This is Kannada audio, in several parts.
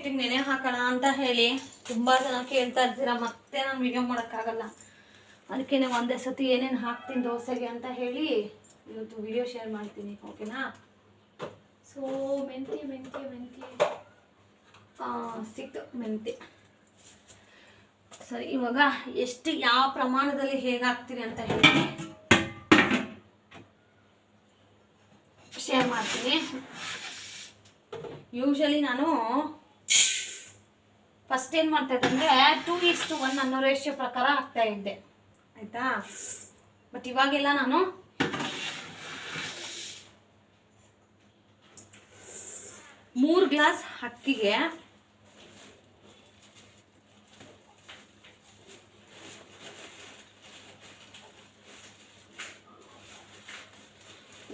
ಹಿಟ್ಟಿಗೆ ನೆನೆ ಹಾಕೋಣ ಅಂತ ಹೇಳಿ. ತುಂಬ ಜನ ಕೇಳ್ತಾ ಇರ್ತೀರ, ಮತ್ತೆ ನಾನು ವಿಡಿಯೋ ಮಾಡೋಕ್ಕಾಗಲ್ಲ. ಅದಕ್ಕೆ ಒಂದೇ ಸತಿ ಏನೇನು ಹಾಕ್ತೀನಿ ದೋಸೆಗೆ ಅಂತ ಹೇಳಿ ಇವತ್ತು ವಿಡಿಯೋ ಶೇರ್ ಮಾಡ್ತೀನಿ ಓಕೆನಾ ಸೊ ಮೆಂತಿ ಮೆಂತ್ಯ ಮೆಂತ್ಯ ಸಿಕ್ತು, ಮೆಂತ್ಯ. ಸರಿ, ಇವಾಗ ಎಷ್ಟು, ಯಾವ ಪ್ರಮಾಣದಲ್ಲಿ ಹೇಗೆ ಹಾಕ್ತೀನಿ ಅಂತ ಹೇಳಿ ಶೇರ್ ಮಾಡ್ತೀನಿ. ಯೂಶಲಿ ನಾನು ಫಸ್ಟ್ ಏನು ಮಾಡ್ತಾ ಅಂದರೆ ಟೂ ಈಸ್ ಟು ಒನ್ ಅನ್ನೋ ರೇಷಿಯೋ ಪ್ರಕಾರ ಹಾಕ್ತಾ ಇದ್ದೆ. ಆಯಿತಾ? ಬಟ್ ಇವಾಗೆಲ್ಲ ನಾನು ಮೂರು ಗ್ಲಾಸ್ ಅಕ್ಕಿಗೆ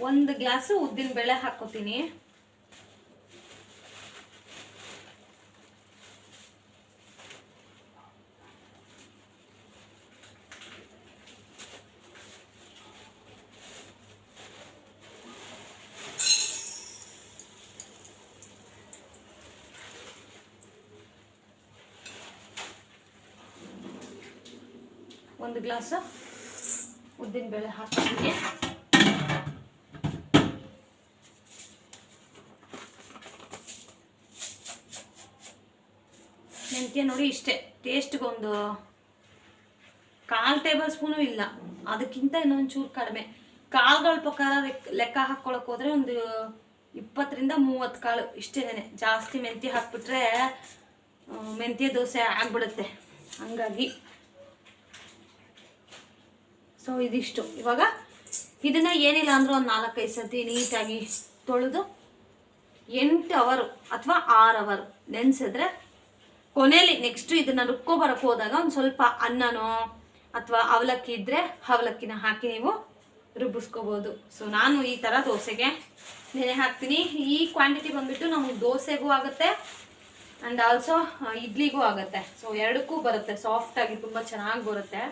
ಒಂದು ಗ್ಲಾಸು ಉದ್ದಿನ ಬೇಳೆ ಹಾಕೋತೀನಿ ಒಂದು ಗ್ಲಾಸ್ ಉದ್ದಿನ ಬೇಳೆ ಹಾಕ್ತೀನಿ. ಮೆಂತ್ಯ ನೋಡಿ ಇಷ್ಟೇ ಟೇಸ್ಟ್ಗೊಂದು ಕಾಲು ಟೇಬಲ್ ಸ್ಪೂನು ಇಲ್ಲ. ಅದಕ್ಕಿಂತ ಇನ್ನೊಂದು ಚೂರು ಕಡಿಮೆ. ಕಾಳುಗಳ ಪ್ರಕಾರ ಲೆಕ್- ಲೆಕ್ಕ ಹಾಕ್ಕೊಳಕ್ಕೆ ಹೋದ್ರೆ ಒಂದು ಇಪ್ಪತ್ತರಿಂದ ಮೂವತ್ತು ಕಾಳು ಇಷ್ಟೇನೆ ಜಾಸ್ತಿ ಮೆಂತ್ಯ ಹಾಕ್ಬಿಟ್ರೆ ಮೆಂತ್ಯ ದೋಸೆ ಆಗ್ಬಿಡುತ್ತೆ. ಹಂಗಾಗಿ ಸೊ ಇದಿಷ್ಟು. ಇವಾಗ ಇದನ್ನ ಏನಿಲ್ಲ ಅಂದ್ರೆ ಒಂದು ನಾಲ್ಕೈದು ಸತಿ ನೀಟಾಗಿ ತೊಳೆದು ಎಂಟು ಅವರು ಅಥವಾ ಆರು ಅವರು ನೆನೆಸಿದ್ರೆ ಕೊನೆಯಲ್ಲಿ ನೆಕ್ಸ್ಟ್ ಇದನ್ನ ರುಬ್ಕೊ ಬರಕ್ಕೆ ಹೋದಾಗ ಒಂದು ಸ್ವಲ್ಪ ಅನ್ನನೋ ಅಥವಾ ಅವಲಕ್ಕಿ ಇದ್ದರೆ ಅವಲಕ್ಕಿನ ಹಾಕಿ ನೀವು ರುಬ್ಬಿಸ್ಕೋಬೋದು. ಸೊ ನಾನು ಈ ಥರ ದೋಸೆಗೆ ನೆನೆ ಹಾಕ್ತೀನಿ. ಈ ಕ್ವಾಂಟಿಟಿ ಬಂದ್ಬಿಟ್ಟು ನಮಗೆ ದೋಸೆಗೂ ಆಗುತ್ತೆ ಆ್ಯಂಡ್ ಆಲ್ಸೋ ಇಡ್ಲಿಗೂ ಆಗುತ್ತೆ. ಸೊ ಎರಡಕ್ಕೂ ಬರುತ್ತೆ. ಸಾಫ್ಟಾಗಿ ತುಂಬ ಚೆನ್ನಾಗಿ ಬರುತ್ತೆ.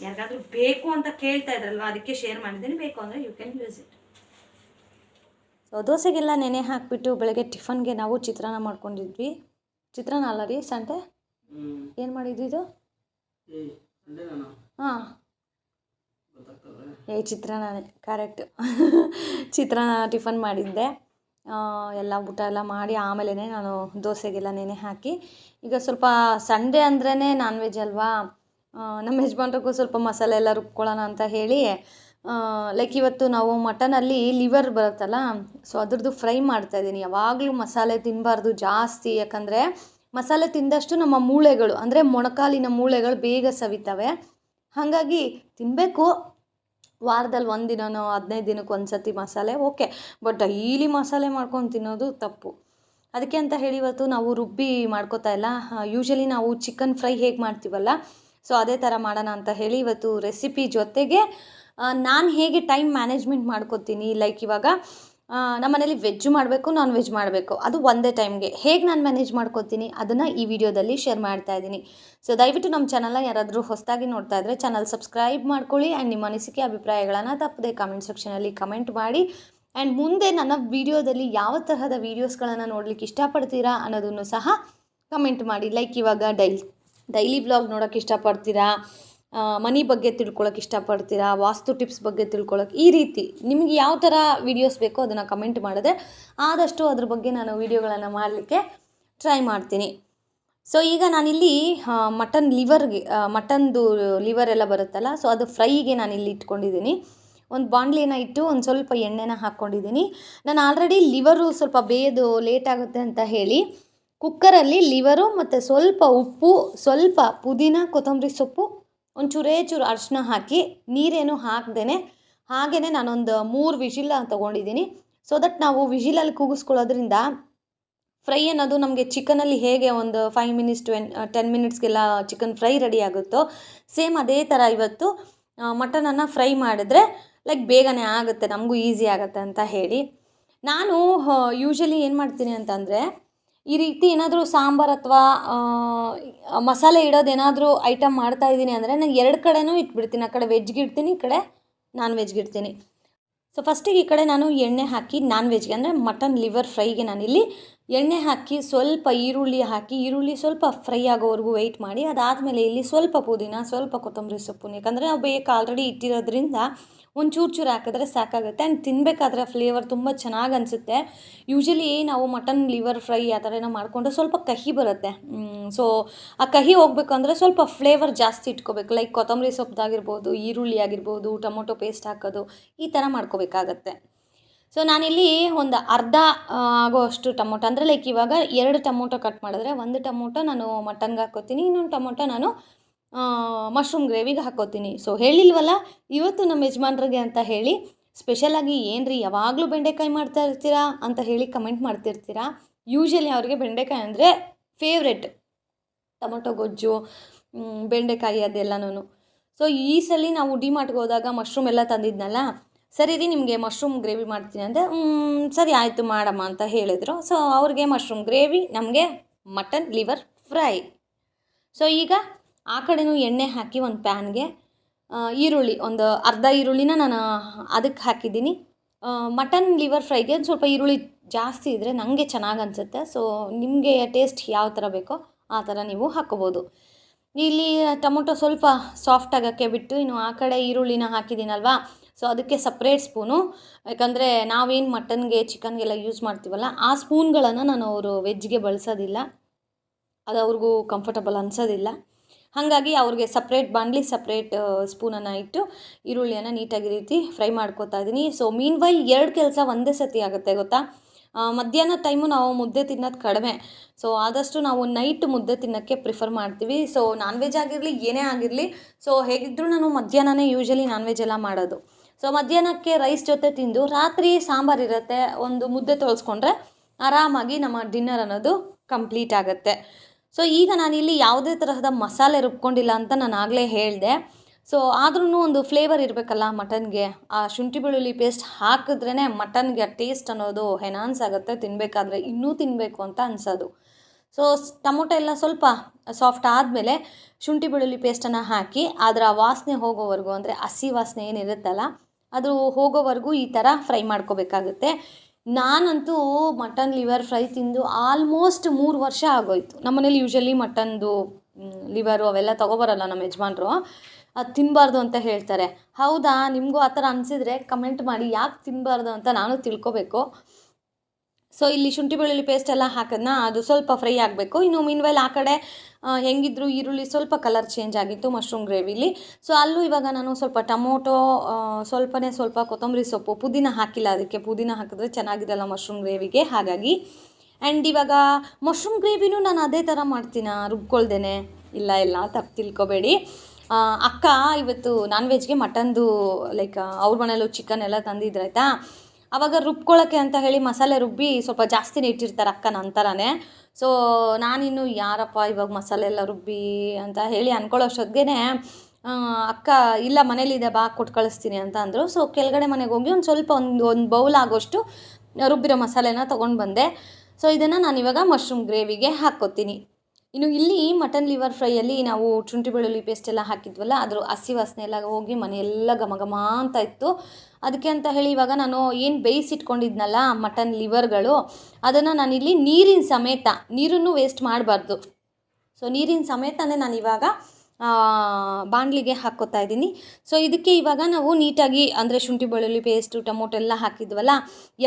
ಯಾರಿಗಾದ್ರೂ ಬೇಕು ಅಂತ ಕೇಳ್ತಾ ಇದ್ರಲ್ವ? ಅದಕ್ಕೆ ಶೇರ್ ಮಾಡಿದ್ದೀನಿ. ಬೇಕು ಅಂದರೆ you can use it so ದೋಸೆಗೆಲ್ಲ ನೆನೆ ಹಾಕಿಬಿಟ್ಟು ಬೆಳಗ್ಗೆ ಟಿಫನ್ಗೆ ನಾವು ಚಿತ್ರಾನ್ನ ಮಾಡ್ಕೊಂಡಿದ್ವಿ. ಚಿತ್ರಾನ್ನ ಅಲ್ಲ ರೀ ಸಂಡೆ ಏನು ಮಾಡಿದ್ವಿ ಇದು? ಹಾಂ. ಏ ಚಿತ್ರಾನ್ನನೇ ಕರೆಕ್ಟ್ ಚಿತ್ರಾನ್ನ ಟಿಫನ್ ಮಾಡಿದ್ದೆ. ಆ, ಎಲ್ಲ ಊಟ ಎಲ್ಲ ಮಾಡಿ ಆಮೇಲೆ ನಾನು ದೋಸೆಗೆಲ್ಲ ನೆನೆ ಹಾಕಿ. ಈಗ ಸ್ವಲ್ಪ ಸಂಡೇ ಅಂದ್ರೇ ನಾನ್ ವೆಜ್ ಅಲ್ವಾ? ನಮ್ಮ ಯಜಮಾನ್ರಿಗೂ ಸ್ವಲ್ಪ ಮಸಾಲೆ ಎಲ್ಲ ರುಬ್ಕೊಳ್ಳೋಣ ಅಂತ ಹೇಳಿ ಲೈಕ್ ಇವತ್ತು ನಾವು ಮಟನಲ್ಲಿ ಲಿವರ್ ಬರುತ್ತಲ್ಲ ಸೊ ಅದ್ರದ್ದು ಫ್ರೈ ಮಾಡ್ತಾ ಇದ್ದೀನಿ. ಯಾವಾಗಲೂ ಮಸಾಲೆ ತಿನ್ನಬಾರ್ದು ಜಾಸ್ತಿ, ಯಾಕಂದರೆ ಮಸಾಲೆ ತಿಂದಷ್ಟು ನಮ್ಮ ಮೂಳೆಗಳು, ಅಂದರೆ ಮೊಣಕಾಲಿನ ಮೂಳೆಗಳು ಬೇಗ ಸವಿತವೆ. ಹಾಗಾಗಿ ತಿನ್ನಬೇಕು ವಾರದಲ್ಲಿ ಒಂದು ದಿನನೋ ಹದಿನೈದು ದಿನಕ್ಕೆ ಒಂದು ಸತಿ ಮಸಾಲೆ ಓಕೆ ಬಟ್ ಡೈಲಿ ಮಸಾಲೆ ಮಾಡ್ಕೊಂಡು ತಿನ್ನೋದು ತಪ್ಪು. ಅದಕ್ಕೆ ಅಂತ ಹೇಳಿ ಇವತ್ತು ನಾವು ರುಬ್ಬಿ ಮಾಡ್ಕೋತಾ ಇಲ್ಲ. ಯೂಶಲಿ ನಾವು ಚಿಕನ್ ಫ್ರೈ ಹೇಗೆ ಮಾಡ್ತೀವಲ್ಲ ಸೊ ಅದೇ ಥರ ಮಾಡೋಣ ಅಂತ ಹೇಳಿ ಇವತ್ತು ರೆಸಿಪಿ ಜೊತೆಗೆ ನಾನು ಹೇಗೆ ಟೈಮ್ ಮ್ಯಾನೇಜ್ಮೆಂಟ್ ಮಾಡ್ಕೋತೀನಿ ಲೈಕ್ ಇವಾಗ ನಮ್ಮ ಮನೇಲಿ ವೆಜ್ ಮಾಡಬೇಕು ನಾನ್ ವೆಜ್ ಮಾಡಬೇಕು, ಅದು ಒಂದೇ ಟೈಮ್ಗೆ ಹೇಗೆ ನಾನು ಮ್ಯಾನೇಜ್ ಮಾಡ್ಕೋತೀನಿ, ಅದನ್ನು ಈ ವಿಡಿಯೋದಲ್ಲಿ ಶೇರ್ ಮಾಡ್ತಾ ಇದ್ದೀನಿ. ಸೊ ದಯವಿಟ್ಟು ನಮ್ಮ ಚಾನಲ್ನ ಯಾರಾದರೂ ಹೊಸದಾಗಿ ನೋಡ್ತಾ ಇದ್ದರೆ ಚಾನಲ್ ಸಬ್ಸ್ಕ್ರೈಬ್ ಮಾಡ್ಕೊಳ್ಳಿ ಆ್ಯಂಡ್ ನಿಮ್ಮ ಅನಿಸಿಕೆ, ಅಭಿಪ್ರಾಯಗಳನ್ನು ತಪ್ಪದೆ ಕಮೆಂಟ್ ಸೆಕ್ಷನಲ್ಲಿ ಕಮೆಂಟ್ ಮಾಡಿ. ಆ್ಯಂಡ್ ಮುಂದೆ ನನ್ನ ವಿಡಿಯೋದಲ್ಲಿ ಯಾವ ತರಹದ ವೀಡಿಯೋಸ್ಗಳನ್ನು ನೋಡ್ಲಿಕ್ಕೆ ಇಷ್ಟಪಡ್ತೀರಾ ಅನ್ನೋದನ್ನು ಸಹ ಕಮೆಂಟ್ ಮಾಡಿ. ಲೈಕ್ ಇವಾಗ ಡೈಲಿ ಡೈಲಿ ವ್ಲಾಗ್ ನೋಡೋಕ್ಕೆ ಇಷ್ಟಪಡ್ತೀರಾ? ಮನಿ ಬಗ್ಗೆ ತಿಳ್ಕೊಳಕ್ಕೆ ಇಷ್ಟಪಡ್ತೀರಾ? ವಾಸ್ತು ಟಿಪ್ಸ್ ಬಗ್ಗೆ ತಿಳ್ಕೊಳಕ್ಕೆ ಈ ರೀತಿ ನಿಮಗೆ ಯಾವ ಥರ ವೀಡಿಯೋಸ್ ಬೇಕೋ ಅದನ್ನು ಕಮೆಂಟ್ ಮಾಡಿದ್ರೆ ಆದಷ್ಟು ಅದ್ರ ಬಗ್ಗೆ ನಾನು ವೀಡಿಯೋಗಳನ್ನು ಮಾಡಲಿಕ್ಕೆ ಟ್ರೈ ಮಾಡ್ತೀನಿ. ಸೊ ಈಗ ನಾನಿಲ್ಲಿ ಮಟನ್ ಲಿವರ್ಗೆ ಮಟನ್ದು ಲಿವರ್ ಎಲ್ಲ ಬರುತ್ತಲ್ಲ ಸೊ ಅದು ಫ್ರೈಗೆ ನಾನಿಲ್ಲಿ ಇಟ್ಕೊಂಡಿದ್ದೀನಿ. ಒಂದು ಬಾಣಲಿನ ಇಟ್ಟು ಒಂದು ಸ್ವಲ್ಪ ಎಣ್ಣೆನ ಹಾಕ್ಕೊಂಡಿದ್ದೀನಿ ನಾನು ಆಲ್ರೆಡಿ ಲಿವರು ಸ್ವಲ್ಪ ಬೇಯೋದು ಲೇಟ್ ಆಗುತ್ತೆ ಅಂತ ಹೇಳಿ ಕುಕ್ಕರಲ್ಲಿ ಲಿವರು ಮತ್ತು ಸ್ವಲ್ಪ ಉಪ್ಪು, ಸ್ವಲ್ಪ ಪುದೀನ, ಕೊತ್ತಂಬರಿ ಸೊಪ್ಪು, ಒಂದು ಚೂರೇ ಹಾಕಿ ನೀರೇನು ಹಾಕ್ದೇ ಹಾಗೆಯೇ ನಾನೊಂದು ಮೂರು ವಿಷಿಲ್ ತೊಗೊಂಡಿದ್ದೀನಿ. ಸೊ ದಟ್ ನಾವು ವಿಷಿಲಲ್ಲಿ ಕೂಗಿಸ್ಕೊಳ್ಳೋದ್ರಿಂದ ಫ್ರೈ ಅನ್ನೋದು ನಮಗೆ ಚಿಕನಲ್ಲಿ ಹೇಗೆ ಒಂದು ಫೈವ್ ಮಿನಿಟ್ಸ್ ಟ್ವೆನ್ ಟೆನ್ ಮಿನಿಟ್ಸ್ಗೆಲ್ಲ ಚಿಕನ್ ಫ್ರೈ ರೆಡಿ ಆಗುತ್ತೋ, ಸೇಮ್ ಅದೇ ಥರ ಇವತ್ತು ಮಟನನ್ನು ಫ್ರೈ ಮಾಡಿದ್ರೆ ಲೈಕ್ ಬೇಗನೆ ಆಗುತ್ತೆ, ನಮಗೂ ಈಸಿ ಆಗುತ್ತೆ ಅಂತ ಹೇಳಿ. ನಾನು ಯೂಶಲಿ ಏನು ಮಾಡ್ತೀನಿ ಅಂತಂದರೆ ಈ ರೀತಿ ಏನಾದರೂ ಸಾಂಬಾರು ಅಥವಾ ಮಸಾಲೆ ಇಡೋದು ಏನಾದರೂ ಐಟಮ್ ಮಾಡ್ತಾ ಇದ್ದೀನಿ ಅಂದರೆ ನಾನು ಎರಡು ಕಡೆನೂ ಇಟ್ಬಿಡ್ತೀನಿ. ಆ ಕಡೆ ವೆಜ್ಗೆ ಇಡ್ತೀನಿ, ಈ ಕಡೆ ನಾನ್ ವೆಜ್ಗೆ ಇಡ್ತೀನಿ. ಸೊ ಫಸ್ಟಿಗೆ ಈ ಕಡೆ ನಾನು ಎಣ್ಣೆ ಹಾಕಿ ನಾನ್ ವೆಜ್ಗೆ ಅಂದರೆ ಮಟನ್ ಲಿವರ್ ಫ್ರೈಗೆ ನಾನಿಲ್ಲಿ ಎಣ್ಣೆ ಹಾಕಿ ಸ್ವಲ್ಪ ಈರುಳ್ಳಿ ಹಾಕಿ, ಈರುಳ್ಳಿ ಸ್ವಲ್ಪ ಫ್ರೈ ಆಗೋವರೆಗೂ ವೆಯ್ಟ್ ಮಾಡಿ, ಅದಾದಮೇಲೆ ಇಲ್ಲಿ ಸ್ವಲ್ಪ ಪುದೀನ, ಸ್ವಲ್ಪ ಕೊತ್ತಂಬರಿ ಸೊಪ್ಪು ಯಾಕಂದರೆ ನಾವು ಬೇಕು ಆಲ್ರೆಡಿ ಇಟ್ಟಿರೋದ್ರಿಂದ ಒಂದು ಚೂರು ಹಾಕಿದ್ರೆ ಸಾಕಾಗುತ್ತೆ ಆ್ಯಂಡ್ ತಿನ್ನಬೇಕಾದ್ರೆ ಫ್ಲೇವರ್ ತುಂಬ ಚೆನ್ನಾಗಿ ಅನಿಸುತ್ತೆ. ಯೂಶಲಿ ನಾವು ಮಟನ್ ಲಿವರ್ ಫ್ರೈ ಆ ಥರ ಏನೋ ಮಾಡಿಕೊಂಡ್ರೆ ಸ್ವಲ್ಪ ಕಹಿ ಬರುತ್ತೆ. ಸೊ ಆ ಕಹಿ ಹೋಗಬೇಕು ಅಂದರೆ ಸ್ವಲ್ಪ ಫ್ಲೇವರ್ ಜಾಸ್ತಿ ಇಟ್ಕೋಬೇಕು. ಲೈಕ್ ಕೊತ್ತಂಬರಿ ಸೊಪ್ಪದಾಗಿರ್ಬೋದು, ಈರುಳ್ಳಿ ಆಗಿರ್ಬೋದು, ಟೊಮೊಟೊ ಪೇಸ್ಟ್ ಹಾಕೋದು ಈ ಥರ ಮಾಡ್ಕೋಬೇಕಾಗತ್ತೆ. ಸೊ ನಾನಿಲ್ಲಿ ಒಂದು ಅರ್ಧ ಆಗೋ ಆಗೋಷ್ಟು ಟೊಮೊಟೊ. ಅಂದರೆ ಲೈಕ್ ಇವಾಗ ಎರಡು ಟೊಮೊಟೊ ಕಟ್ ಮಾಡಿದ್ರೆ ಒಂದು ಟೊಮೊಟೊ ನಾನು ಮಟನ್ಗೆ ಹಾಕೋತೀನಿ ಇನ್ನೊಂದು ಟೊಮೊಟೊ ನಾನು ಮಶ್ರೂಮ್ ಗ್ರೇವಿಗೆ ಹಾಕೋತೀನಿ ಸೊ ಹೇಳಿಲ್ವಲ್ಲ, ಇವತ್ತು ನಮ್ಮ ಯಜಮಾನ್ರಿಗೆ ಅಂತ ಹೇಳಿ ಸ್ಪೆಷಲಾಗಿ ಏನು ರೀ ಯಾವಾಗಲೂ ಬೆಂಡೆಕಾಯಿ ಮಾಡ್ತಾ ಇರ್ತೀರಾ ಅಂತ ಹೇಳಿ ಕಮೆಂಟ್ ಮಾಡ್ತಿರ್ತೀರಾ? ಯೂಶಲಿ ಅವ್ರಿಗೆ ಬೆಂಡೆಕಾಯಿ ಅಂದರೆ ಫೇವ್ರೆಟ್ ಟೊಮೊಟೊ, ಗೊಜ್ಜು ಬೆಂಡೆಕಾಯಿ ಅದೆಲ್ಲನೂ ಸೊ ಈ ಸಲ ನಾವು ಡಿಮಾರ್ಟ್ಗೆ ಹೋದಾಗ ಮಶ್ರೂಮ್ ಎಲ್ಲ ತಂದಿದ್ನಲ್ಲ ಸರಿ ರೀ ನಿಮಗೆ ಮಶ್ರೂಮ್ ಗ್ರೇವಿ ಮಾಡ್ತೀನಿ ಅಂದರೆ "ಮ್, ಸರಿ ಆಯಿತು ಮಾಡಮ್ಮ ಅಂತ ಹೇಳಿದರು. ಸೊ ಅವ್ರಿಗೆ ಮಶ್ರೂಮ್ ಗ್ರೇವಿ ನಮಗೆ ಮಟನ್ ಲಿವರ್ ಫ್ರೈ ಸೊ ಈಗ ಆ ಕಡೆನೂ ಎಣ್ಣೆ ಹಾಕಿ ಒಂದು ಪ್ಯಾನ್ಗೆ ಈರುಳ್ಳಿ ಒಂದು ಅರ್ಧ ಈರುಳ್ಳಿನ ನಾನು ಅದಕ್ಕೆ ಹಾಕಿದ್ದೀನಿ. ಮಟನ್ ಲಿವರ್ ಫ್ರೈಗೆ ಒಂದು ಸ್ವಲ್ಪ ಈರುಳ್ಳಿ ಜಾಸ್ತಿ ಇದ್ದರೆ ನನಗೆ ಚೆನ್ನಾಗಿ ಅನಿಸುತ್ತೆ. ಸೊ ನಿಮಗೆ ಟೇಸ್ಟ್ ಯಾವ ಥರ ಬೇಕೋ ಆ ಥರ ನೀವು ಹಾಕ್ಕೋಬೋದು. ಇಲ್ಲಿ ಟೊಮೊಟೊ ಸ್ವಲ್ಪ ಸಾಫ್ಟ್ ಆಗೋಕ್ಕೆ ಬಿಟ್ಟು ಇನ್ನು ಆ ಕಡೆ ಈರುಳ್ಳಿನ ಹಾಕಿದ್ದೀನಲ್ವಾ ಸೊ ಅದಕ್ಕೆ ಸಪ್ರೇಟ್ ಸ್ಪೂನು ಯಾಕಂದರೆ ನಾವೇನು ಮಟನ್ಗೆ ಚಿಕನ್ಗೆಲ್ಲ ಯೂಸ್ ಮಾಡ್ತೀವಲ್ಲ, ಆ ಸ್ಪೂನ್ಗಳನ್ನು ನಾನು ಅವರು ವೆಜ್ಗೆ ಬಳಸೋದಿಲ್ಲ. ಅದು ಅವ್ರಿಗೂ ಕಂಫರ್ಟಬಲ್ ಅನಿಸೋದಿಲ್ಲ. ಹಾಗಾಗಿ ಅವ್ರಿಗೆ ಸಪ್ರೇಟ್ ಬಾಂಡ್ಲಿ ಸಪ್ರೇಟ್ ಸ್ಪೂನನ್ನು ಇಟ್ಟು ಈರುಳ್ಳಿಯನ್ನು ನೀಟಾಗಿ ರೀತಿ ಫ್ರೈ ಮಾಡ್ಕೋತಾ ಇದ್ದೀನಿ. ಸೊ ಮೀನ್ ವೈಲ್ ಎರಡು ಕೆಲಸ ಒಂದೇ ಸತಿ ಆಗುತ್ತೆ ಗೊತ್ತಾ? ಮಧ್ಯಾಹ್ನ ಟೈಮು ನಾವು ಮುದ್ದೆ ತಿನ್ನೋದು ಕಡಿಮೆ. ಸೊ ಆದಷ್ಟು ನಾವು ನೈಟ್ ಮುದ್ದೆ ತಿನ್ನೋಕ್ಕೆ ಪ್ರಿಫರ್ ಮಾಡ್ತೀವಿ. ಸೊ ನಾನ್ ವೆಜ್ ಆಗಿರಲಿ, ಏನೇ ಆಗಿರಲಿ ಸೊ ಹೇಗಿದ್ದರೂ ನಾನು ಮಧ್ಯಾಹ್ನನೇ ಯೂಶಲಿ ನಾನ್ ವೆಜ್ ಎಲ್ಲ ಮಾಡೋದು. ಸೊ ಮಧ್ಯಾಹ್ನಕ್ಕೆ ರೈಸ್ ಜೊತೆ ತಿಂದು ರಾತ್ರಿ ಸಾಂಬಾರು ಇರುತ್ತೆ, ಒಂದು ಮುದ್ದೆ ತೊಳ್ಸ್ಕೊಂಡ್ರೆ ಆರಾಮಾಗಿ ನಮ್ಮ ಡಿನ್ನರ್ ಅನ್ನೋದು ಕಂಪ್ಲೀಟ್ ಆಗುತ್ತೆ. ಸೊ ಈಗ ನಾನಿಲ್ಲಿ ಯಾವುದೇ ತರಹದ ಮಸಾಲೆ ರುಬ್ಕೊಂಡಿಲ್ಲ ಅಂತ ನಾನು ಆಗಲೇ ಹೇಳಿದೆ. ಸೊ ಆದ್ರೂ ಒಂದು ಫ್ಲೇವರ್ ಇರಬೇಕಲ್ಲ ಮಟನ್ಗೆ. ಆ ಶುಂಠಿ ಬೆಳ್ಳುಳ್ಳಿ ಪೇಸ್ಟ್ ಹಾಕಿದ್ರೇ ಮಟನ್ಗೆ ಆ ಟೇಸ್ಟ್ ಅನ್ನೋದು ಹೆನಾನ್ಸ್ ಆಗುತ್ತೆ ತಿನ್ನಬೇಕಾದ್ರೆ ಇನ್ನೂ ತಿನ್ನಬೇಕು ಅಂತ ಅನ್ಸೋದು. ಸೊ ಟೊಮೊಟೊ ಎಲ್ಲ ಸ್ವಲ್ಪ ಸಾಫ್ಟ್ ಆದಮೇಲೆ ಶುಂಠಿ ಬೆಳ್ಳುಳ್ಳಿ ಪೇಸ್ಟನ್ನು ಹಾಕಿ, ಅದರ ವಾಸನೆ ಹೋಗೋವರೆಗೂ, ಅಂದರೆ ಹಸಿ ವಾಸನೆ ಏನಿರುತ್ತಲ್ಲ ಅದು ಹೋಗೋವರೆಗೂ ಈ ಥರ ಫ್ರೈ ಮಾಡ್ಕೋಬೇಕಾಗುತ್ತೆ. ನಾನಂತೂ ಮಟನ್ ಲಿವರ್ ಫ್ರೈ ತಿಂದು ಆಲ್ಮೋಸ್ಟ್ ಮೂರು ವರ್ಷ ಆಗೋಯ್ತು. ನಮ್ಮನೇಲಿ ಯೂಶಲಿ ಮಟನ್ದು ಲಿವರು ಅವೆಲ್ಲ ತೊಗೊಬರಲ್ಲ ನಮ್ಮ ಯಜಮಾನ್ರು. ಅದು ತಿನ್ನಬಾರ್ದು ಅಂತ ಹೇಳ್ತಾರೆ. ಹೌದಾ? ನಿಮಗೂ ಆ ಥರ ಅನಿಸಿದ್ರೆ ಕಮೆಂಟ್ ಮಾಡಿ ಯಾಕೆ ತಿನ್ನಬಾರ್ದು ಅಂತ ನಾನು ತಿಳ್ಕೊಬೇಕು. ಸೊ ಇಲ್ಲಿ ಶುಂಠಿ ಬೆಳ್ಳುಳ್ಳಿ ಪೇಸ್ಟ್ ಎಲ್ಲ ಹಾಕೋದನ್ನ ಅದು ಸ್ವಲ್ಪ ಫ್ರೈ ಆಗಬೇಕು. ಇನ್ನು ಮೀನ್ವೈಲ್ ಆ ಕಡೆ ಹೆಂಗಿದ್ರು ಈರುಳ್ಳಿ ಸ್ವಲ್ಪ ಕಲರ್ ಚೇಂಜ್ ಆಗಿತ್ತು ಮಶ್ರೂಮ್ ಗ್ರೇವಿಲಿ ಸೊ ಅಲ್ಲೂ ಇವಾಗ ನಾನು ಸ್ವಲ್ಪ ಟೊಮೊಟೊ ಸ್ವಲ್ಪನೇ ಸ್ವಲ್ಪ ಕೊತ್ತಂಬರಿ ಸೊಪ್ಪು, ಪುದೀನ ಹಾಕಿಲ್ಲ ಅದಕ್ಕೆ. ಪುದೀನ ಹಾಕಿದ್ರೆ ಚೆನ್ನಾಗಿರಲ್ಲ ಮಶ್ರೂಮ್ ಗ್ರೇವಿಗೆ ಹಾಗಾಗಿ. ಆ್ಯಂಡ್ ಇವಾಗ ಮಶ್ರೂಮ್ ಗ್ರೇವಿನೂ ನಾನು ಅದೇ ಥರ ಮಾಡ್ತೀನ? ರುಬ್ಕೊಳ್ದೇನೆ. ಇಲ್ಲ ಇಲ್ಲ, ತಪ್ಪು ತಿಳ್ಕೊಬೇಡಿ. ಅಕ್ಕ ಇವತ್ತು ನಾನ್ ವೆಜ್ಗೆ ಮಟನ್ದು ಲೈಕ್ ಅವ್ರ ಮನೇಲೂ ಚಿಕನ್ ಎಲ್ಲ ತಂದಿದ್ರಾಯ್ತಾ ಅವಾಗ ರುಬ್ಕೊಳ್ಳೋಕ್ಕೆ ಅಂತ ಹೇಳಿ ಮಸಾಲೆ ರುಬ್ಬಿ ಸ್ವಲ್ಪ ಜಾಸ್ತಿನೇ ಇಟ್ಟಿರ್ತಾರೆ ಅಕ್ಕ ನನ್ನ ಥರನೇ ಸೊ ನಾನಿನ್ನು ಯಾರಪ್ಪ ಇವಾಗ ಮಸಾಲೆ ಎಲ್ಲ ರುಬ್ಬಿ ಅಂತ ಹೇಳಿ ಅನ್ಕೊಳ್ಳೋಷ್ಟೊತ್ತಿಗೆ ಅಕ್ಕ, ಇಲ್ಲ ಮನೇಲಿದೆ ಬಾ ಕೊಟ್ಟು ಕಳಿಸ್ತೀನಿ ಅಂತ ಅಂದರು. ಸೊ ಕೆಳಗಡೆ ಮನೆಗೆ ಹೋಗಿ ಒಂದು ಸ್ವಲ್ಪ ಒಂದು ಒಂದು ಬೌಲ್ ಆಗೋಷ್ಟು ರುಬ್ಬಿರೋ ಮಸಾಲೆನ ತೊಗೊಂಡು ಬಂದೆ. ಸೊ ಇದನ್ನು ನಾನು ಇವಾಗ ಮಶ್ರೂಮ್ ಗ್ರೇವಿಗೆ ಹಾಕ್ಕೊತೀನಿ. ಇನ್ನು ಇಲ್ಲಿ ಮಟನ್ ಲಿವರ್ ಫ್ರೈಯಲ್ಲಿ ನಾವು ಶುಂಠಿ ಬೆಳ್ಳುಳ್ಳಿ ಪೇಸ್ಟ್ ಎಲ್ಲ ಹಾಕಿದ್ವಲ್ಲ ಅದರ ಹಸಿ ವಾಸನೆ ಎಲ್ಲ ಹೋಗಿ ಮನೆಯೆಲ್ಲ ಘಮ ಘಮ ಅಂತ ಇತ್ತು. ಅದಕ್ಕೆ ಅಂತ ಹೇಳಿ ಇವಾಗ ನಾನು ಏನು ಬೇಯಿಸಿಟ್ಕೊಂಡಿದ್ನಲ್ಲ ಮಟನ್ ಲಿವರ್ಗಳು, ಅದನ್ನು ನಾನಿಲ್ಲಿ ನೀರಿನ ಸಮೇತ, ನೀರನ್ನು ವೇಸ್ಟ್ ಮಾಡಬಾರ್ದು. ಸೊ ನೀರಿನ ಸಮೇತನೇ ನಾನು ಇವಾಗ ಬಾಣಲಿಗೆ ಹಾಕ್ಕೋತಾ ಇದ್ದೀನಿ. ಸೊ ಇದಕ್ಕೆ ಇವಾಗ ನಾವು ನೀಟಾಗಿ ಅಂದರೆ ಶುಂಠಿ, ಬೆಳ್ಳುಳ್ಳಿ ಪೇಸ್ಟು ಟೊಮೊಟೊ ಎಲ್ಲ ಹಾಕಿದ್ವಲ್ಲ,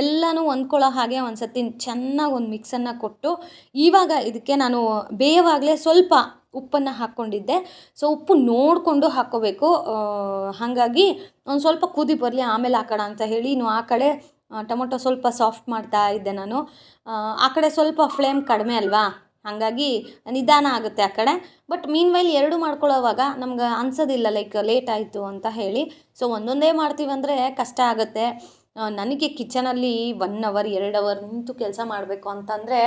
ಎಲ್ಲನೂ ಹೊಂದ್ಕೊಳ್ಳೋ ಹಾಗೆ ಒಂದು ಸತಿ ಚೆನ್ನಾಗಿ ಒಂದು ಮಿಕ್ಸನ್ನು ಕೊಟ್ಟು, ಇವಾಗ ಇದಕ್ಕೆ ನಾನು ಬೇಯವಾಗಲೇ ಸ್ವಲ್ಪ ಉಪ್ಪನ್ನು ಹಾಕ್ಕೊಂಡಿದ್ದೆ. ಸೊ ಉಪ್ಪು ನೋಡಿಕೊಂಡು ಹಾಕ್ಕೋಬೇಕು. ಹಾಗಾಗಿ ಒಂದು ಸ್ವಲ್ಪ ಕುದಿ ಬರಲಿ, ಆಮೇಲೆ ಹಾಕೋಣ ಅಂತ ಹೇಳಿ ಇನ್ನು ಆ ಕಡೆ ಟೊಮೊಟೊ ಸ್ವಲ್ಪ ಸಾಫ್ಟ್ ಮಾಡ್ತಾ ಇದ್ದೆ ನಾನು. ಆ ಕಡೆ ಸ್ವಲ್ಪ ಫ್ಲೇಮ್ ಕಡಿಮೆ ಅಲ್ವಾ? ಹಾಗಾಗಿ ನಿಧಾನ ಆಗುತ್ತೆ ಆ ಕಡೆ. ಬಟ್ ಮೀನ್ ವೈಲ್ ಎರಡು ಮಾಡ್ಕೊಳ್ಳೋವಾಗ ನಮ್ಗೆ ಅನ್ಸೋದಿಲ್ಲ ಲೈಕ್ ಲೇಟ್ ಆಯಿತು ಅಂತ ಹೇಳಿ. ಸೊ ಒಂದೊಂದೇ ಮಾಡ್ತೀವಂದರೆ ಕಷ್ಟ ಆಗುತ್ತೆ. ನನಗೆ ಕಿಚನಲ್ಲಿ ಒನ್ ಅವರ್ ಎರಡು ಅವರ್ ನಿಂತು ಕೆಲಸ ಮಾಡಬೇಕು ಅಂತಂದರೆ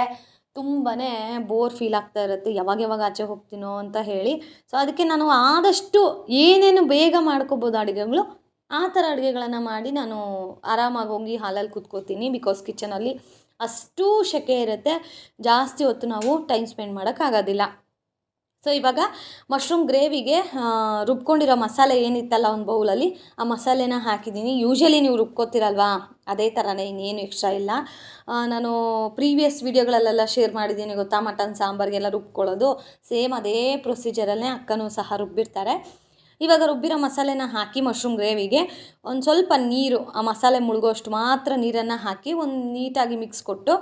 ತುಂಬಾ ಬೋರ್ ಫೀಲ್ ಆಗ್ತಾ ಇರುತ್ತೆ. ಯಾವಾಗ ಯಾವಾಗ ಆಚೆ ಹೋಗ್ತೀನೋ ಅಂತ ಹೇಳಿ. ಸೊ ಅದಕ್ಕೆ ನಾನು ಆದಷ್ಟು ಏನೇನು ಬೇಗ ಮಾಡ್ಕೋಬೋದು ಅಡುಗೆಗಳು, ಆ ಥರ ಅಡುಗೆಗಳನ್ನು ಮಾಡಿ ನಾನು ಆರಾಮಾಗಿ ಹೋಗಿ ಹಾಲಲ್ಲಿ ಕೂತ್ಕೋತೀನಿ. ಬಿಕಾಸ್ ಕಿಚನಲ್ಲಿ ಅಷ್ಟು ಸೆಕೆ ಇರುತ್ತೆ. ಜಾಸ್ತಿ ಹೊತ್ತು ನಾವು ಟೈಮ್ ಸ್ಪೆಂಡ್ ಮಾಡೋಕ್ಕಾಗೋದಿಲ್ಲ. ಸೊ ಇವಾಗ ಮಶ್ರೂಮ್ ಗ್ರೇವಿಗೆ ರುಬ್ಕೊಂಡಿರೋ ಮಸಾಲೆ ಏನಿತ್ತಲ್ಲ ಒಂದು ಬೌಲಲ್ಲಿ ಆ ಮಸಾಲೆನ ಹಾಕಿದ್ದೀನಿ. ಯೂಶ್ವಲಿ ನೀವು ರುಬ್ಕೋತಿರಲ್ವಾ? ಅದೇ ಥರನೇ ಇನ್ನೇನು ಎಕ್ಸ್ಟ್ರಾ ಇಲ್ಲ. ನಾನು ಪ್ರೀವಿಯಸ್ ವೀಡಿಯೋಗಳಲ್ಲೆಲ್ಲ ಶೇರ್ ಮಾಡಿದ್ದೀನಿ ಗೊತ್ತಾ? ಮಟನ್, ಸಾಂಬಾರಿಗೆಲ್ಲ ರುಬ್ಕೊಳ್ಳೋದು. ಸೇಮ್ ಅದೇ ಪ್ರೊಸೀಜರಲ್ಲೇ ಅಕ್ಕನೂ ಸಹ ರುಬ್ಬಿರ್ತಾರೆ. ಇವಾಗ ರುಬ್ಬಿರೋ ಮಸಾಲೆನ ಹಾಕಿ ಮಶ್ರೂಮ್ ಗ್ರೇವಿಗೆ ಒಂದು ಸ್ವಲ್ಪ ನೀರು, ಆ ಮಸಾಲೆ ಮುಳುಗೋಷ್ಟು ಮಾತ್ರ ನೀರನ್ನು ಹಾಕಿ ಒಂದು ನೀಟಾಗಿ ಮಿಕ್ಸ್ ಕೊಟ್ಟು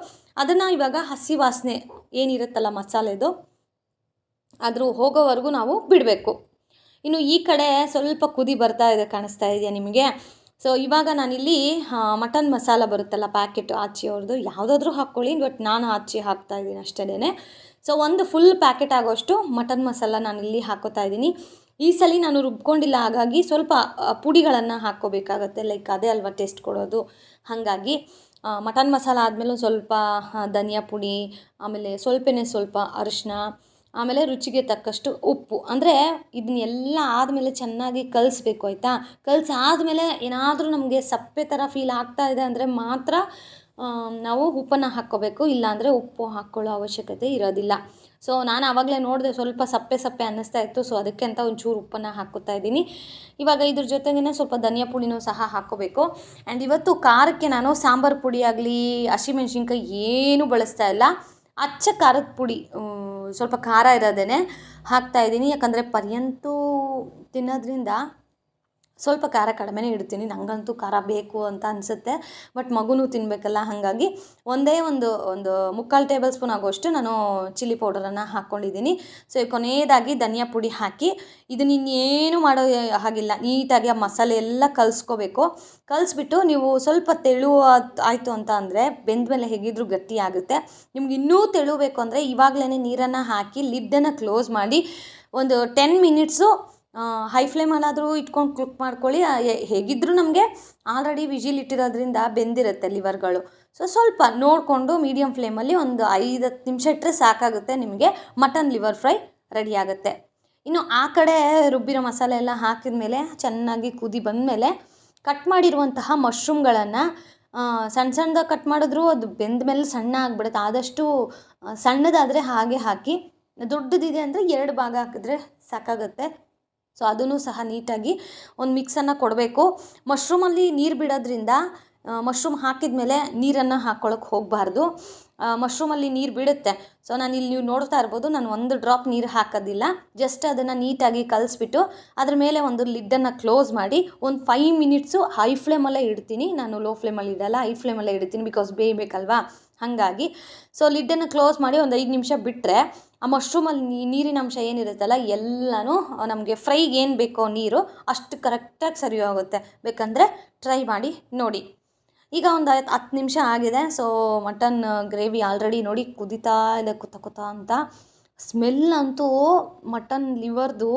ಅದನ್ನು ಇವಾಗ ಹಸಿ ವಾಸನೆ ಏನಿರುತ್ತಲ್ಲ ಮಸಾಲೆದು, ಅದ್ರ ಹೋಗೋವರೆಗೂ ನಾವು ಬಿಡಬೇಕು. ಇನ್ನು ಈ ಕಡೆ ಸ್ವಲ್ಪ ಕುದಿ ಬರ್ತಾ ಇದೆ, ಕಾಣಿಸ್ತಾ ಇದೆಯಾ ನಿಮಗೆ? ಸೊ ಇವಾಗ ನಾನಿಲ್ಲಿ ಮಟನ್ ಮಸಾಲ ಬರುತ್ತಲ್ಲ ಪ್ಯಾಕೆಟ್ ಆಚಿ ಅವ್ರದ್ದು ಯಾವುದಾದ್ರೂ ಹಾಕ್ಕೊಳ್ಳಿ ಬಟ್ ನಾನು ಆಚಿ ಹಾಕ್ತಾ ಇದ್ದೀನಿ ಅಷ್ಟೇ ಸೊ ಒಂದು ಫುಲ್ ಪ್ಯಾಕೆಟ್ ಆಗೋಷ್ಟು ಮಟನ್ ಮಸಾಲ ನಾನಿಲ್ಲಿ ಹಾಕೋತಾ ಇದ್ದೀನಿ ಈ ಸಲ ನಾನು ರುಬ್ಕೊಂಡಿಲ್ಲ, ಹಾಗಾಗಿ ಸ್ವಲ್ಪ ಪುಡಿಗಳನ್ನು ಹಾಕ್ಕೋಬೇಕಾಗತ್ತೆ. ಲೈಕ್ ಅದೇ ಅಲ್ವಾ ಟೇಸ್ಟ್ ಕೊಡೋದು. ಹಾಗಾಗಿ ಮಟನ್ ಮಸಾಲ ಆದಮೇಲೆ ಸ್ವಲ್ಪ ಧನಿಯಾ ಪುಡಿ, ಆಮೇಲೆ ಸ್ವಲ್ಪನೇ ಸ್ವಲ್ಪ ಅರಿಶಿನ, ಆಮೇಲೆ ರುಚಿಗೆ ತಕ್ಕಷ್ಟು ಉಪ್ಪು. ಅಂದರೆ ಇದನ್ನೆಲ್ಲ ಆದಮೇಲೆ ಚೆನ್ನಾಗಿ ಕಲಿಸ್ಬೇಕು, ಆಯಿತಾ? ಕಲಿಸಾದ್ಮೇಲೆ ಏನಾದರೂ ನಮಗೆ ಸಪ್ಪೆ ಥರ ಫೀಲ್ ಆಗ್ತಾ ಇದೆ ಅಂದರೆ ಮಾತ್ರ ನಾವು ಉಪ್ಪನ್ನು ಹಾಕ್ಕೋಬೇಕು. ಇಲ್ಲಾಂದರೆ ಉಪ್ಪು ಹಾಕ್ಕೊಳ್ಳೋ ಅವಶ್ಯಕತೆ ಇರೋದಿಲ್ಲ. ಸೊ ನಾನು ಆವಾಗಲೇ ನೋಡಿದೆ ಸ್ವಲ್ಪ ಸಪ್ಪೆ ಸಪ್ಪೆ ಅನ್ನಿಸ್ತಾ ಇತ್ತು. ಸೊ ಅದಕ್ಕೆ ಅಂತ ಒಂಚೂರು ಉಪ್ಪನ್ನು ಹಾಕೋತಾ ಇದ್ದೀನಿ. ಇವಾಗ ಇದ್ರ ಜೊತೆಗೇ ಸ್ವಲ್ಪ ಧನಿಯಾ ಪುಡಿನೂ ಸಹ ಹಾಕೋಬೇಕು. ಆ್ಯಂಡ್ ಇವತ್ತು ಖಾರಕ್ಕೆ ನಾನು ಸಾಂಬಾರು ಪುಡಿ ಆಗಲಿ, ಹಸಿಮೆಣ್ಸಿನ್ಕಾಯಿ ಏನೂ ಬಳಸ್ತಾ ಇಲ್ಲ. ಅಚ್ಚ ಖಾರದ ಪುಡಿ ಸ್ವಲ್ಪ ಖಾರ ಇರೋದೇ ಹಾಕ್ತಾ ಇದ್ದೀನಿ. ಯಾಕಂದರೆ ಪರ್ಯಂತೂ ತಿನ್ನೋದ್ರಿಂದ ಸ್ವಲ್ಪ ಖಾರ ಕಡಿಮೆನೇ ಇಡ್ತೀನಿ. ನನಗಂತೂ ಖಾರ ಬೇಕು ಅಂತ ಅನಿಸುತ್ತೆ. ಬಟ್ ಮಗುನೂ ತಿನ್ನಬೇಕಲ್ಲ ಹಾಗಾಗಿ ಒಂದೇ ಒಂದು ಒಂದು ಮುಕ್ಕಾಲು ಟೇಬಲ್ ಸ್ಪೂನ್ ಆಗೋಷ್ಟು ನಾನು ಚಿಲ್ಲಿ ಪೌಡರನ್ನು ಹಾಕ್ಕೊಂಡಿದ್ದೀನಿ ಸೊ ಕೊನೆಯದಾಗಿ ಧನಿಯಾ ಪುಡಿ ಹಾಕಿ ಇದನ್ನ ಇನ್ನೇನು ಮಾಡೋ ಹಾಗಿಲ್ಲ. ನೀಟಾಗಿ ಆ ಮಸಾಲೆ ಎಲ್ಲ ಕಲಿಸ್ಕೋಬೇಕು. ಕಲಿಸ್ಬಿಟ್ಟು ನೀವು ಸ್ವಲ್ಪ ತೆಳು ಆಯಿತು ಅಂತ ಅಂದರೆ ಬೆಂದಮೇಲೆ ಹೇಗಿದ್ರೂ ಗಟ್ಟಿ ಆಗುತ್ತೆ. ನಿಮ್ಗೆ ಇನ್ನೂ ತೆಳುಬೇಕು ಅಂದರೆ ಇವಾಗಲೇ ನೀರನ್ನು ಹಾಕಿ ಲಿಡ್ಡನ್ನು ಕ್ಲೋಸ್ ಮಾಡಿ ಒಂದು ಟೆನ್ ಮಿನಿಟ್ಸು ಹೈ ಫ್ಲೇಮಲ್ಲಾದರೂ ಇಟ್ಕೊಂಡು ಕ್ಲಿಕ್ ಮಾಡ್ಕೊಳ್ಳಿ. ಹೇಗಿದ್ದರೂ ನಮಗೆ ಆಲ್ರೆಡಿ ವಿಜಿಲ್ ಇಟ್ಟಿರೋದ್ರಿಂದ ಬೆಂದಿರುತ್ತೆ ಲಿವರ್ಗಳು ಸೊ ಸ್ವಲ್ಪ ನೋಡಿಕೊಂಡು ಮೀಡಿಯಮ್ ಫ್ಲೇಮಲ್ಲಿ ಒಂದು ಐದು ಹತ್ತು ನಿಮಿಷ ಇಟ್ಟರೆ ಸಾಕಾಗುತ್ತೆ, ನಿಮಗೆ ಮಟನ್ ಲಿವರ್ ಫ್ರೈ ರೆಡಿ ಆಗುತ್ತೆ. ಇನ್ನು ಆ ಕಡೆ ರುಬ್ಬಿರೋ ಮಸಾಲೆ ಎಲ್ಲ ಹಾಕಿದ ಮೇಲೆ ಚೆನ್ನಾಗಿ ಕುದಿ ಬಂದ ಮೇಲೆ ಕಟ್ ಮಾಡಿರುವಂತಹ ಮಶ್ರೂಮ್ಗಳನ್ನು ಸಣ್ಣ ಸಣ್ಣದಾಗಿ ಕಟ್ ಮಾಡಿದ್ರೂ ಅದು ಬೆಂದ ಮೇಲೆ ಸಣ್ಣ ಆಗಿಬಿಡುತ್ತೆ. ಆದಷ್ಟು ಸಣ್ಣದಾದರೆ ಹಾಗೆ ಹಾಕಿ, ದೊಡ್ಡದಿದೆ ಅಂದರೆ ಎರಡು ಭಾಗ ಹಾಕಿದ್ರೆ ಸಾಕಾಗುತ್ತೆ. ಸೊ ಅದನ್ನು ಸಹ ನೀಟಾಗಿ ಒಂದು ಮಿಕ್ಸನ್ನು ಕೊಡಬೇಕು. ಮಶ್ರೂಮಲ್ಲಿ ನೀರು ಬಿಡೋದ್ರಿಂದ ಮಶ್ರೂಮ್ ಹಾಕಿದ ಮೇಲೆ ನೀರನ್ನು ಹಾಕ್ಕೊಳಕ್ಕೆ ಹೋಗಬಾರ್ದು. ಮಶ್ರೂಮಲ್ಲಿ ನೀರು ಬಿಡುತ್ತೆ. ಸೊ ನಾನು ಇಲ್ಲಿ ನೀವು ನೋಡ್ತಾ ಇರ್ಬೋದು, ನಾನು ಒಂದು ಡ್ರಾಪ್ ನೀರು ಹಾಕೋದಿಲ್ಲ. ಜಸ್ಟ್ ಅದನ್ನು ನೀಟಾಗಿ ಕಲಿಸ್ಬಿಟ್ಟು ಅದ್ರ ಮೇಲೆ ಒಂದು ಲಿಡ್ಡನ್ನು ಕ್ಲೋಸ್ ಮಾಡಿ ಒಂದು ಫೈವ್ ಮಿನಿಟ್ಸು ಹೈ ಫ್ಲೇಮಲ್ಲೇ ಇಡ್ತೀನಿ. ನಾನು ಲೋ ಫ್ಲೇಮಲ್ಲಿ ಇಡಲ್ಲ, ಹೈ ಫ್ಲೇಮಲ್ಲೇ ಇಡ್ತೀನಿ ಬಿಕಾಸ್ ಬೇಯಬೇಕಲ್ವಾ. ಹಾಗಾಗಿ. ಸೊ ಲಿಡ್ಡನ್ನು ಕ್ಲೋಸ್ ಮಾಡಿ ಒಂದು ಐದು ನಿಮಿಷ ಬಿಟ್ಟರೆ ಆ ಮಶ್ರೂಮಲ್ಲಿ ನೀರಿನ ಅಂಶ ಏನಿರುತ್ತಲ್ಲ, ಎಲ್ಲನೂ ನಮಗೆ ಫ್ರೈಗೆ ಏನು ಬೇಕೋ ನೀರು ಅಷ್ಟು ಕರೆಕ್ಟಾಗಿ ಸರಿ ಹೋಗುತ್ತೆ ಬೇಕಂದರೆ ಟ್ರೈ ಮಾಡಿ ನೋಡಿ. ಈಗ ಒಂದು ಹತ್ತು ನಿಮಿಷ ಆಗಿದೆ. ಸೊ ಮಟನ್ ಗ್ರೇವಿ ಆಲ್ರೆಡಿ ನೋಡಿ ಕುದೀತಾ ಇದೆ ಕುತ್ತ ಕುತ್ತ ಅಂತ. ಸ್ಮೆಲ್ ಅಂತೂ ಮಟನ್ ಲಿವರ್ದು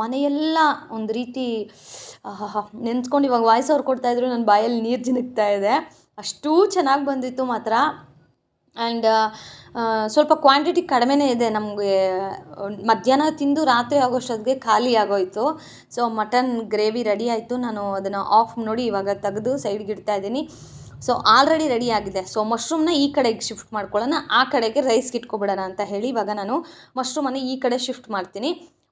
ಮನೆಯೆಲ್ಲ ಒಂದು ರೀತಿ ನೆನ್ಸ್ಕೊಂಡು ಇವಾಗ ವಾಯ್ಸ್ ಅವ್ರು ಕೊಡ್ತಾಯಿದ್ರು ನನ್ನ ಬಾಯಲ್ಲಿ ನೀರು ಜಿನುಗ್ತಾ ಇದೆ. ಅಷ್ಟೂ ಚೆನ್ನಾಗಿ ಬಂದಿತ್ತು ಮಾತ್ರ. ಆ್ಯಂಡ್ ಸ್ವಲ್ಪ ಕ್ವಾಂಟಿಟಿ ಕಡಿಮೆನೇ ಇದೆ ನಮಗೆ. ಮಧ್ಯಾಹ್ನ ತಿಂದು ರಾತ್ರಿ ಆಗೋಷ್ಟೊತ್ತಿಗೆ ಖಾಲಿ ಆಗೋಯಿತು. ಸೊ ಮಟನ್ ಗ್ರೇವಿ ರೆಡಿ ಆಯಿತು. ನಾನು ಅದನ್ನು ಆಫ್ ನೋಡಿ ಇವಾಗ ತೆಗೆದು ಸೈಡ್ಗೆ ಇಡ್ತಾ ಇದ್ದೀನಿ. ಸೊ ಆಲ್ರೆಡಿ ರೆಡಿ ಆಗಿದೆ. ಸೊ ಮಶ್ರೂಮ್ನ ಈ ಕಡೆಗೆ ಶಿಫ್ಟ್ ಮಾಡ್ಕೊಳ್ಳೋಣ. ಆ ಕಡೆಗೆ ರೈಸ್ಗೆ ಇಟ್ಕೊಬಿಡೋಣ ಅಂತ ಹೇಳಿ ಇವಾಗ ನಾನು ಮಶ್ರೂಮನ್ನು ಈ ಕಡೆ ಶಿಫ್ಟ್ ಮಾಡ್ತೀನಿ.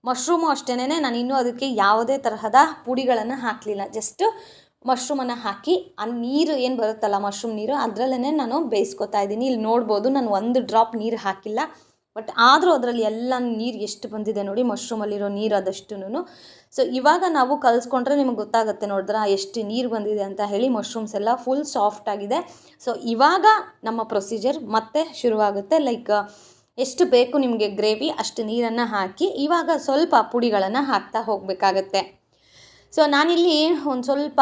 ಮಶ್ರೂಮು ಅಷ್ಟೇ ನಾನು ಇನ್ನೂ ಅದಕ್ಕೆ ಯಾವುದೇ ತರಹದ ಪುಡಿಗಳನ್ನು ಹಾಕಲಿಲ್ಲ. ಜಸ್ಟ್ ಮಶ್ರೂಮನ್ನು ಹಾಕಿ, ಆ ನೀರು ಏನು ಬರುತ್ತಲ್ಲ ಮಶ್ರೂಮ್ ನೀರು ಅದರಲ್ಲೇ ನಾನು ಬೇಯಿಸ್ಕೊತಾ ಇದ್ದೀನಿ. ಇಲ್ಲಿ ನೋಡ್ಬೋದು, ನಾನು ಒಂದು ಡ್ರಾಪ್ ನೀರು ಹಾಕಿಲ್ಲ. ಬಟ್ ಆದರೂ ಅದರಲ್ಲಿ ಎಲ್ಲ ನೀರು ಎಷ್ಟು ಬಂದಿದೆ ನೋಡಿ, ಮಶ್ರೂಮಲ್ಲಿರೋ ನೀರು ಅದಷ್ಟು ಸೊ ಇವಾಗ ನಾವು ಕಲಿಸ್ಕೊಂಡ್ರೆ ನಿಮಗೆ ಗೊತ್ತಾಗುತ್ತೆ ನೋಡಿದ್ರೆ, ಎಷ್ಟು ನೀರು ಬಂದಿದೆ ಅಂತ ಹೇಳಿ ಮಶ್ರೂಮ್ಸ್ ಎಲ್ಲ ಫುಲ್ ಸಾಫ್ಟ್ ಆಗಿದೆ. ಸೊ ಇವಾಗ ನಮ್ಮ ಪ್ರೊಸೀಜರ್ ಮತ್ತೆ ಶುರುವಾಗುತ್ತೆ. ಲೈಕ್ ಎಷ್ಟು ಬೇಕು ನಿಮಗೆ ಗ್ರೇವಿ ಅಷ್ಟು ನೀರನ್ನು ಹಾಕಿ, ಇವಾಗ ಸ್ವಲ್ಪ ಪುಡಿಗಳನ್ನು ಹಾಕ್ತಾ ಹೋಗಬೇಕಾಗತ್ತೆ. ಸೊ ನಾನಿಲ್ಲಿ ಒಂದು ಸ್ವಲ್ಪ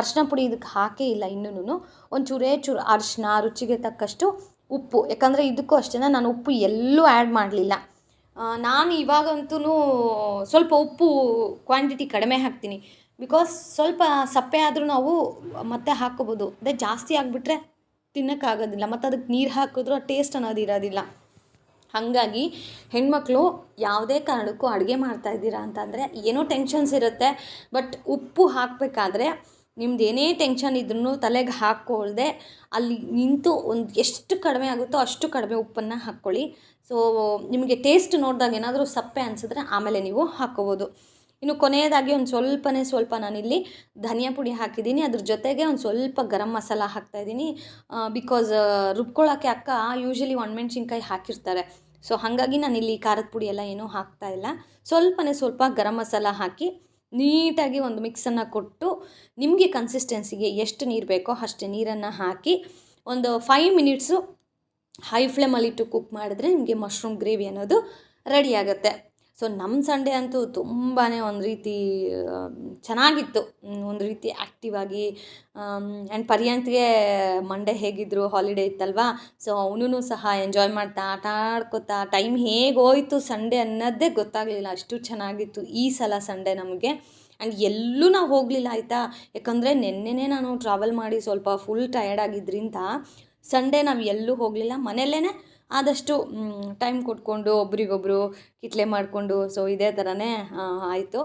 ಅರಶಿನ ಪುಡಿ ಇದಕ್ಕೆ ಹಾಕೇ ಇಲ್ಲ ಇನ್ನೂ ಒಂದು ಚೂರೇ ಚೂರು ಅರಶಿನ ರುಚಿಗೆ ತಕ್ಕಷ್ಟು ಉಪ್ಪು. ಯಾಕಂದರೆ ಇದಕ್ಕೂ ಅಷ್ಟೇ, ನಾನು ಉಪ್ಪು ಎಲ್ಲೂ ಆ್ಯಡ್ ಮಾಡಲಿಲ್ಲ. ನಾನು ಇವಾಗಂತೂ ಸ್ವಲ್ಪ ಉಪ್ಪು ಕ್ವಾಂಟಿಟಿ ಕಡಿಮೆ ಹಾಕ್ತೀನಿ. ಬಿಕಾಸ್ ಸ್ವಲ್ಪ ಸಪ್ಪೆ ಆದರೂ ನಾವು ಮತ್ತೆ ಹಾಕೋಬೋದು ಅದೇ ಜಾಸ್ತಿ ಆಗಿಬಿಟ್ರೆ ತಿನ್ನೋಕ್ಕಾಗೋದಿಲ್ಲ. ಮತ್ತು ಅದಕ್ಕೆ ನೀರು ಹಾಕಿದ್ರೂ ಟೇಸ್ಟ್ ಅನ್ನೋದು ಇರೋದಿಲ್ಲ ಹಾಗಾಗಿ ಹೆಣ್ಮಕ್ಳು ಯಾವುದೇ ಕಾರಣಕ್ಕೂ ಅಡುಗೆ ಮಾಡ್ತಾ ಇದ್ದೀರಾ ಅಂತಂದರೆ ಏನೋ ಟೆನ್ಷನ್ಸ್ ಇರುತ್ತೆ ಬಟ್ ಉಪ್ಪು ಹಾಕಬೇಕಾದ್ರೆ ನಿಮ್ದು ಏನೇ ಟೆನ್ಷನ್ ಇದ್ರೂ ತಲೆಗೆ ಹಾಕ್ಕೊಳ್ದೆ ಅಲ್ಲಿ ನಿಂತು ಒಂದು ಎಷ್ಟು ಕಡಿಮೆ ಆಗುತ್ತೋ ಅಷ್ಟು ಕಡಿಮೆ ಉಪ್ಪನ್ನು ಹಾಕ್ಕೊಳ್ಳಿ. ಸೊ ನಿಮಗೆ ಟೇಸ್ಟ್ ನೋಡಿದಾಗ ಏನಾದರೂ ಸಪ್ಪೆ ಅನಿಸಿದ್ರೆ ಆಮೇಲೆ ನೀವು ಹಾಕ್ಕೋಬೋದು. ಇನ್ನು ಕೊನೆಯದಾಗಿ ಒಂದು ಸ್ವಲ್ಪನೇ ಸ್ವಲ್ಪ ನಾನಿಲ್ಲಿ ಧನಿಯಾ ಪುಡಿ ಹಾಕಿದ್ದೀನಿ. ಅದ್ರ ಜೊತೆಗೆ ಒಂದು ಸ್ವಲ್ಪ ಗರಂ ಮಸಾಲ ಹಾಕ್ತಾಯಿದ್ದೀನಿ ಬಿಕಾಸ್ ರುಬ್ಕೊಳ್ಳೋಕ್ಕೆ ಅಕ್ಕ ಯೂಶ್ವಲಿ ಒಣಮೆಣ್ಸಿನ್ಕಾಯಿ ಹಾಕಿರ್ತಾರೆ. ಸೊ ಹಾಗಾಗಿ ನಾನು ಇಲ್ಲಿ ಖಾರದ ಪುಡಿ ಎಲ್ಲ ಏನೂ ಹಾಕ್ತಾ ಇಲ್ಲ. ಸ್ವಲ್ಪನೇ ಸ್ವಲ್ಪ ಗರಂ ಮಸಾಲ ಹಾಕಿ ನೀಟಾಗಿ ಒಂದು ಮಿಕ್ಸನ್ನು ಕೊಟ್ಟು ನಿಮಗೆ ಕನ್ಸಿಸ್ಟೆನ್ಸಿಗೆ ಎಷ್ಟು ನೀರು ಬೇಕೋ ಅಷ್ಟು ನೀರನ್ನು ಹಾಕಿ ಒಂದು ಫೈವ್ ಮಿನಿಟ್ಸು ಹೈ ಫ್ಲೇಮಲ್ಲಿಟ್ಟು ಕುಕ್ ಮಾಡಿದ್ರೆ ನಿಮಗೆ ಮಶ್ರೂಮ್ ಗ್ರೇವಿ ಅನ್ನೋದು ರೆಡಿ ಆಗುತ್ತೆ. ಸೊ ನಮ್ಮ ಸಂಡೆ ಅಂತೂ ತುಂಬಾ ಒಂದು ರೀತಿ ಚೆನ್ನಾಗಿತ್ತು. ಒಂದು ರೀತಿ ಆ್ಯಕ್ಟಿವ್ ಆಗಿ ಆ್ಯಂಡ್ ಪರ್ಯಂತ್ಗೆ ಮಂಡೇ ಹೇಗಿದ್ರು ಹಾಲಿಡೇ ಇತ್ತಲ್ವಾ? ಸೊ ಅವನು ಸಹ ಎಂಜಾಯ್ ಮಾಡ್ತಾ, ಆಟ ಆಡ್ಕೊತಾ ಟೈಮ್ ಹೇಗೆ ಹೋಯ್ತು ಸಂಡೇ ಅನ್ನೋದೇ ಗೊತ್ತಾಗಲಿಲ್ಲ. ಅಷ್ಟು ಚೆನ್ನಾಗಿತ್ತು ಈ ಸಲ ಸಂಡೇ ನಮಗೆ. ಆ್ಯಂಡ್ ಎಲ್ಲೂ ನಾವು ಹೋಗಲಿಲ್ಲ ಆಯಿತಾ? ಯಾಕಂದರೆ ನಿನ್ನೆನೇ ನಾನು ಟ್ರಾವೆಲ್ ಮಾಡಿ ಸ್ವಲ್ಪ ಫುಲ್ ಟಯರ್ಡ್ ಆಗಿದ್ದರಿಂದ ಸಂಡೇ ನಾವು ಎಲ್ಲೂ ಹೋಗಲಿಲ್ಲ. ಮನೆಯಲ್ಲೇ ಆದಷ್ಟು ಟೈಮ್ ಕೊಟ್ಕೊಂಡು ಒಬ್ರಿಗೊಬ್ರು ಕಿತ್ಲೆ ಮಾಡಿಕೊಂಡು ಸೊ ಇದೇ ಥರನೇ ಆಯಿತು.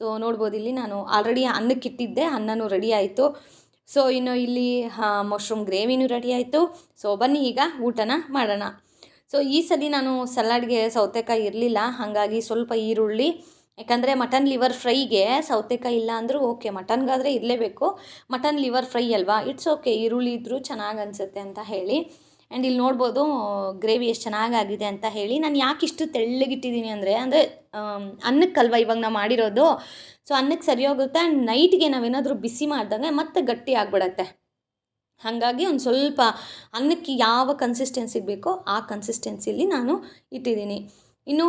ಸೊ ನೋಡ್ಬೋದು, ಇಲ್ಲಿ ನಾನು ಆಲ್ರೆಡಿ ಅನ್ನಕ್ಕೆ ಇಟ್ಟಿದ್ದೆ, ಅನ್ನನೂ ರೆಡಿ ಆಯಿತು. ಸೊ ಇನ್ನು ಇಲ್ಲಿ ಮಶ್ರೂಮ್ ಗ್ರೇವಿನೂ ರೆಡಿ ಆಯಿತು. ಸೊ ಬನ್ನಿ ಈಗ ಊಟನ ಮಾಡೋಣ. ಸೊ ಈ ಸಲ ನಾನು ಸಲಾಡ್ಗೆ ಸೌತೆಕಾಯಿ ಇರಲಿಲ್ಲ, ಹಾಗಾಗಿ ಸ್ವಲ್ಪ ಈರುಳ್ಳಿ, ಯಾಕಂದರೆ ಮಟನ್ ಲಿವರ್ ಫ್ರೈಗೆ ಸೌತೆಕಾಯಿ ಇಲ್ಲ ಅಂದರೂ ಓಕೆ ಮಟನ್ಗಾದರೆ ಇರಲೇಬೇಕು. ಮಟನ್ ಲಿವರ್ ಫ್ರೈ ಅಲ್ವಾ? ಇಟ್ಸ್ ಓಕೆ ಈರುಳ್ಳಿ ಇದ್ದರೂ ಚೆನ್ನಾಗಿ ಅನಿಸುತ್ತೆ ಅಂತ ಹೇಳಿ. ಆ್ಯಂಡ್ ಇಲ್ಲಿ ನೋಡ್ಬೋದು, ಗ್ರೇವಿ ಎಷ್ಟು ಚೆನ್ನಾಗಾಗಿದೆ ಅಂತ ಹೇಳಿ. ನಾನು ಯಾಕೆ ಇಷ್ಟು ತೆಳ್ಳಗಿಟ್ಟಿದ್ದೀನಿ ಅಂದರೆ ಅಂದರೆ ಅನ್ನಕ್ಕಲ್ವ ಇವಾಗ ನಾವು ಮಾಡಿರೋದು. ಸೊ ಅನ್ನಕ್ಕೆ ಸರಿ ಹೋಗುತ್ತೆ ಆ್ಯಂಡ್ ನೈಟ್ಗೆ ನಾವೇನಾದರೂ ಬಿಸಿ ಮಾಡಿದಾಗ ಮತ್ತೆ ಗಟ್ಟಿ ಆಗಿಬಿಡತ್ತೆ. ಹಾಗಾಗಿ ಒಂದು ಸ್ವಲ್ಪ ಅನ್ನಕ್ಕೆ ಯಾವ ಕನ್ಸಿಸ್ಟೆನ್ಸಿ ಬೇಕೋ ಆ ಕನ್ಸಿಸ್ಟೆನ್ಸಿಲಿ ನಾನು ಇಟ್ಟಿದ್ದೀನಿ. ಇನ್ನು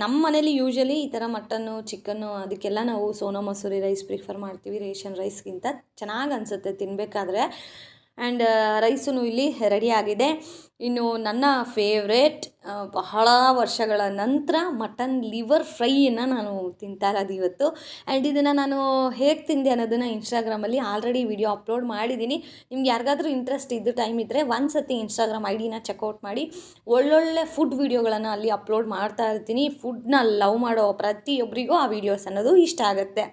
ನಮ್ಮ ಮನೇಲಿ ಯೂಶ್ವಲಿ ಈ ಥರ ಮಟನ್ನು ಚಿಕನ್ನು ಅದಕ್ಕೆಲ್ಲ ನಾವು ಸೋನಾ ಮಸೂರಿ ರೈಸ್ ಪ್ರಿಫರ್ ಮಾಡ್ತೀವಿ ರೇಷನ್ ರೈಸ್ಗಿಂತ ಚೆನ್ನಾಗಿ ಅನಿಸುತ್ತೆ ತಿನ್ನಬೇಕಾದ್ರೆ ಆ್ಯಂಡ್ ರೈಸೂ ಇಲ್ಲಿ ರೆಡಿ ಆಗಿದೆ. ಇನ್ನು ನನ್ನ ಫೇವ್ರೇಟ್ ಬಹಳ ವರ್ಷಗಳ ನಂತರ ಮಟನ್ ಲಿವರ್ ಫ್ರೈಯನ್ನು ನಾನು ತಿಂತಾ ಇರೋದು ಇವತ್ತು. ಆ್ಯಂಡ್ ಇದನ್ನು ನಾನು ಹೇಗೆ ತಿಂದೆ ಅನ್ನೋದನ್ನು ಇನ್ಸ್ಟಾಗ್ರಾಮಲ್ಲಿ ಆಲ್ರೆಡಿ ವಿಡಿಯೋ ಅಪ್ಲೋಡ್ ಮಾಡಿದ್ದೀನಿ. ನಿಮ್ಗೆ ಯಾರಿಗಾದ್ರೂ ಇಂಟ್ರೆಸ್ಟ್ ಇದ್ದು ಟೈಮ್ ಇದ್ದರೆ ಒಂದು ಸತಿ ಇನ್ಸ್ಟಾಗ್ರಾಮ್ ಐ ಡಿನ ಚೆಕ್ಔಟ್ ಮಾಡಿ. ಒಳ್ಳೊಳ್ಳೆ ಫುಡ್ ವೀಡಿಯೋಗಳನ್ನು ಅಲ್ಲಿ ಅಪ್ಲೋಡ್ ಮಾಡ್ತಾ ಇರ್ತೀನಿ. ಫುಡ್ನ ಲವ್ ಮಾಡೋ ಪ್ರತಿಯೊಬ್ಬರಿಗೂ ಆ ವಿಡಿಯೋಸ್ ಅನ್ನೋದು ಇಷ್ಟ ಆಗುತ್ತೆ.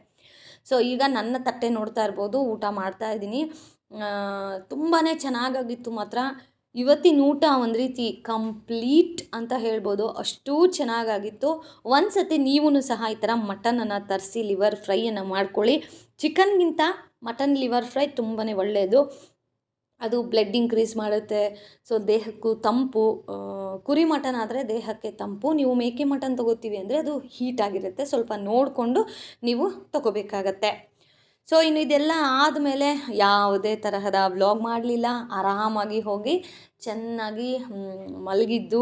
ಸೊ ಈಗ ನನ್ನ ತಟ್ಟೆ ನೋಡ್ತಾ ಇರ್ಬೋದು, ಊಟ ಮಾಡ್ತಾ ಇದ್ದೀನಿ. ತುಂಬಾ ಚೆನ್ನಾಗಾಗಿತ್ತು ಮಾತ್ರ. ಇವತ್ತಿನ ಊಟ ಒಂದು ರೀತಿ ಕಂಪ್ಲೀಟ್ ಅಂತ ಹೇಳ್ಬೋದು. ಅಷ್ಟು ಚೆನ್ನಾಗಾಗಿತ್ತು. ಒಂದು ಸತಿ ನೀವೂ ಸಹ ಈ ಥರ ಮಟನನ್ನು ತರಿಸಿ, ಲಿವರ್ ಫ್ರೈಯನ್ನು ಮಾಡ್ಕೊಳ್ಳಿ. ಚಿಕನ್ಗಿಂತ ಮಟನ್ ಲಿವರ್ ಫ್ರೈ ತುಂಬಾ ಒಳ್ಳೆಯದು ಅದು ಬ್ಲಡ್ ಇನ್ಕ್ರೀಸ್ ಮಾಡುತ್ತೆ. ಸೊ, ದೇಹಕ್ಕೂ ತಂಪು ಕುರಿ ಮಟನ್ ಆದರೆ ದೇಹಕ್ಕೆ ತಂಪು. ನೀವು ಮೇಕೆ ಮಟನ್ ತೊಗೋತೀವಿ ಅಂದರೆ ಅದು ಹೀಟ್ ಆಗಿರುತ್ತೆ. ಸ್ವಲ್ಪ ನೋಡಿಕೊಂಡು ನೀವು ತಗೋಬೇಕಾಗತ್ತೆ. ಸೊ ಇನ್ನು ಇದೆಲ್ಲ ಆದಮೇಲೆ ಯಾವುದೇ ತರಹದ ವ್ಲಾಗ್ ಮಾಡಲಿಲ್ಲ. ಆರಾಮಾಗಿ ಹೋಗಿ ಚೆನ್ನಾಗಿ ಮಲಗಿದ್ದು,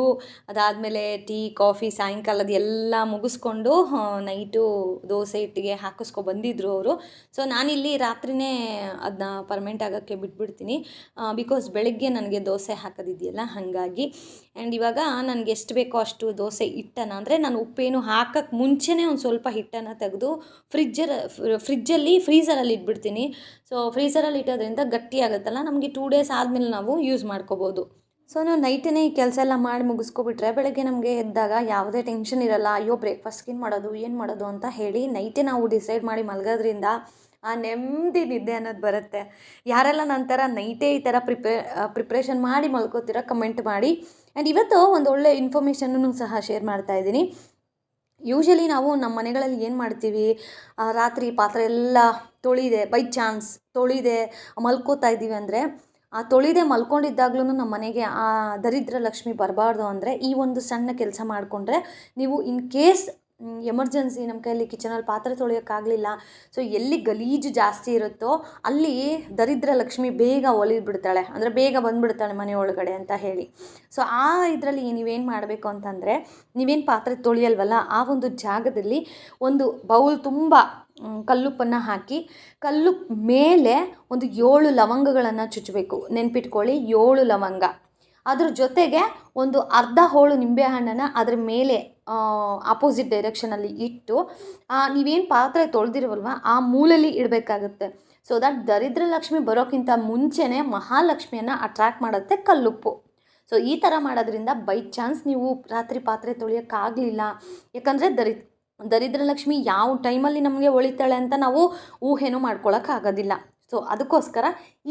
ಅದಾದಮೇಲೆ ಟೀ, ಕಾಫಿ, ಸಾಯಂಕಾಲದ ಎಲ್ಲ ಮುಗಿಸ್ಕೊಂಡು ನೈಟು ದೋಸೆ ಹಿಟ್ಟಿಗೆ ಹಾಕಿಸ್ಕೊ ಬಂದಿದ್ದರು ಅವರು. ಸೊ, ನಾನಿಲ್ಲಿ ರಾತ್ರಿನೇ ಅದನ್ನ ಪರ್ಮೆಂಟ್ ಆಗೋಕ್ಕೆ ಬಿಟ್ಬಿಡ್ತೀನಿ. ಬಿಕಾಸ್ ಬೆಳಗ್ಗೆ ನನಗೆ ದೋಸೆ ಹಾಕೋದಿದೆಯಲ್ಲ, ಹಾಗಾಗಿ. ಆ್ಯಂಡ್ ಇವಾಗ ನನಗೆ ಎಷ್ಟು ಬೇಕೋ ಅಷ್ಟು ದೋಸೆ ಹಿಟ್ಟನ್ನು, ಅಂದರೆ ನಾನು ಉಪ್ಪೇನು ಹಾಕೋಕ್ಕೆ ಮುಂಚೆನೇ ಒಂದು ಸ್ವಲ್ಪ ಹಿಟ್ಟನ್ನು ತೆಗೆದು ಫ್ರಿಜ್ಜರ್, ಫ್ರಿಜ್ಜಲ್ಲಿ ಫ್ರೀಸರಲ್ಲಿ ಇಟ್ಬಿಡ್ತೀನಿ. ಸೊ ಫ್ರೀಸರಲ್ಲಿ ಇಟ್ಟೋದ್ರಿಂದ ಗಟ್ಟಿ ಆಗುತ್ತಲ್ಲ ನಮಗೆ ಟೂ ಡೇಸ್ ಆದಮೇಲೆ ನಾವು ಯೂಸ್ ಮಾಡ್ಕೋಬೋದು. ಸೊ ನಾವು ನೈಟೇ ಈ ಕೆಲಸ ಎಲ್ಲ ಮಾಡಿ ಮುಗಿಸ್ಕೊಬಿಟ್ರೆ ಬೆಳಗ್ಗೆ ನಮಗೆ ಎದ್ದಾಗ ಯಾವುದೇ ಟೆನ್ಷನ್ ಇರಲ್ಲ, ಅಯ್ಯೋ ಬ್ರೇಕ್ಫಾಸ್ಟ್ಗೆ ಏನು ಮಾಡೋದು ಏನು ಮಾಡೋದು ಅಂತ ಹೇಳಿ ನೈಟೇ ನಾವು ಡಿಸೈಡ್ ಮಾಡಿ ಮಲಗೋದ್ರಿಂದ ಆ ನೆಮ್ಮದಿ ನಿದ್ದೆ ಅನ್ನೋದು ಬರುತ್ತೆ. ಯಾರೆಲ್ಲ ನಂತರ ನೈಟೇ ಈ ಥರ ಪ್ರಿಪೇ ಪ್ರಿಪ್ರೇಷನ್ ಮಾಡಿ ಮಲ್ಕೋತೀರ ಕಮೆಂಟ್ ಮಾಡಿ. ಆ್ಯಂಡ್ ಇವತ್ತು ಒಂದು ಒಳ್ಳೆ ಇನ್ಫಾರ್ಮೇಷನ್ನು ಸಹ ಶೇರ್ ಮಾಡ್ತಾ ಇದ್ದೀನಿ. ಯೂಶಲಿ ನಾವು ನಮ್ಮ ಮನೆಗಳಲ್ಲಿ ಏನು ಮಾಡ್ತೀವಿ? ರಾತ್ರಿ ಪಾತ್ರೆ ಎಲ್ಲ ತೊಳಿದೆ ಬೈ ಚಾನ್ಸ್ ತೊಳಿದೆ ಮಲ್ಕೋತಾ ಇದ್ದೀವಿ ಅಂದರೆ ತೊಳಿದೆ ಮಲ್ಕೊಂಡಿದ್ದಾಗ್ಲೂ ನಮ್ಮ ಮನೆಗೆ ಆ ದರಿದ್ರ ಲಕ್ಷ್ಮಿ ಬರಬಾರ್ದು ಅಂದರೆ ಈ ಒಂದು ಸಣ್ಣ ಕೆಲಸ ಮಾಡಿಕೊಂಡ್ರೆ ನೀವು ಇನ್ ಕೇಸ್ ಎಮರ್ಜೆನ್ಸಿ ನಮ್ಮ ಕೈಯಲ್ಲಿ ಕಿಚನಲ್ಲಿ ಪಾತ್ರೆ ತೊಳೆಯೋಕ್ಕಾಗಲಿಲ್ಲ. ಸೊ ಎಲ್ಲಿ ಗಲೀಜು ಜಾಸ್ತಿ ಇರುತ್ತೋ ಅಲ್ಲಿ ದರಿದ್ರ ಲಕ್ಷ್ಮಿ ಬೇಗ ಒಲಿದ್ಬಿಡ್ತಾಳೆ. ಅಂದರೆ ಬೇಗ ಬಂದುಬಿಡ್ತಾಳೆ ಮನೆ ಒಳಗಡೆ ಅಂತ ಹೇಳಿ. ಸೊ ಆ ಇದರಲ್ಲಿ ನೀವೇನು ಮಾಡಬೇಕು ಅಂತಂದರೆ, ನೀವೇನು ಪಾತ್ರೆ ತೊಳೆಯಲ್ವಲ್ಲ, ಆ ಒಂದು ಜಾಗದಲ್ಲಿ ಒಂದು ಬೌಲ್ ತುಂಬ ಕಲ್ಲುಪ್ಪನ್ನು ಹಾಕಿ ಕಲ್ಲು ಮೇಲೆ ಒಂದು ಏಳು ಲವಂಗಗಳನ್ನು ಚುಚ್ಚಬೇಕು ನೆನ್ಪಿಟ್ಕೊಳ್ಳಿ, ಏಳು ಲವಂಗ. ಅದ್ರ ಜೊತೆಗೆ ಒಂದು ಅರ್ಧ ಹೋಳು ನಿಂಬೆಹಣ್ಣನ್ನು ಅದ್ರ ಮೇಲೆ ಆಪೋಸಿಟ್ ಡೈರೆಕ್ಷನಲ್ಲಿ ಇಟ್ಟು ನೀವೇನು ಪಾತ್ರೆ ತೊಳೆದಿರುವಲ್ವ, ಆ ಮೂಲಲ್ಲಿ ಇಡಬೇಕಾಗುತ್ತೆ. ಸೊ ದಟ್ ದರಿದ್ರ ಲಕ್ಷ್ಮಿ ಬರೋಕ್ಕಿಂತ ಮುಂಚೆನೇ ಮಹಾಲಕ್ಷ್ಮಿಯನ್ನು ಅಟ್ರ್ಯಾಕ್ಟ್ ಮಾಡುತ್ತೆ ಕಲ್ಲುಪ್ಪು. ಸೊ ಈ ಥರ ಮಾಡೋದ್ರಿಂದ ಬೈ ಚಾನ್ಸ್ ನೀವು ರಾತ್ರಿ ಪಾತ್ರೆ ತೊಳೆಯೋಕ್ಕಾಗಲಿಲ್ಲ. ಯಾಕಂದರೆ ದರಿ, ದರಿದ್ರ ಲಕ್ಷ್ಮಿ ಯಾವ ಟೈಮಲ್ಲಿ ನಮಗೆ ಒಳಿತಾಳೆ ಅಂತ ನಾವು ಊಹೆನೂ ಮಾಡ್ಕೊಳಕ್ಕಾಗೋದಿಲ್ಲ. ಸೊ ಅದಕ್ಕೋಸ್ಕರ